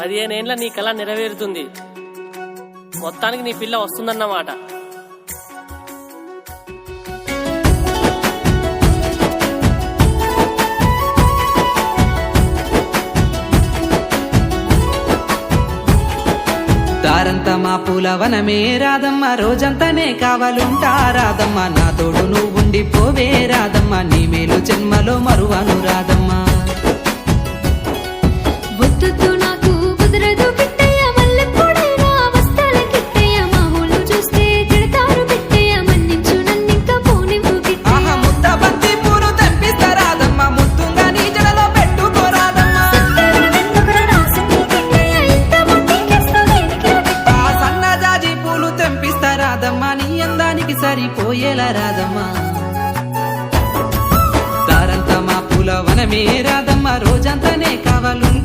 పదిహేనేండ్ల నీ కళ నెరవేరుతుంది. మొత్తానికి నీ పిల్ల వస్తుందన్నమాట. దారంతా మా పూల వనమే రాదమ్మ రోజంతానే కావాలుంటా రాదమ్మ? నా తోడు నువ్వు పోవే రాదమ్మ నీ మేలు జన్మలో మరువను రాదమ్మా. పూలు రాదమ్మా నీ అందానికి సరిపోయేలా రాదమ్మా దారంతా మా పూల వనమే రాదమ్మ రోజంతానే కావాలుంటా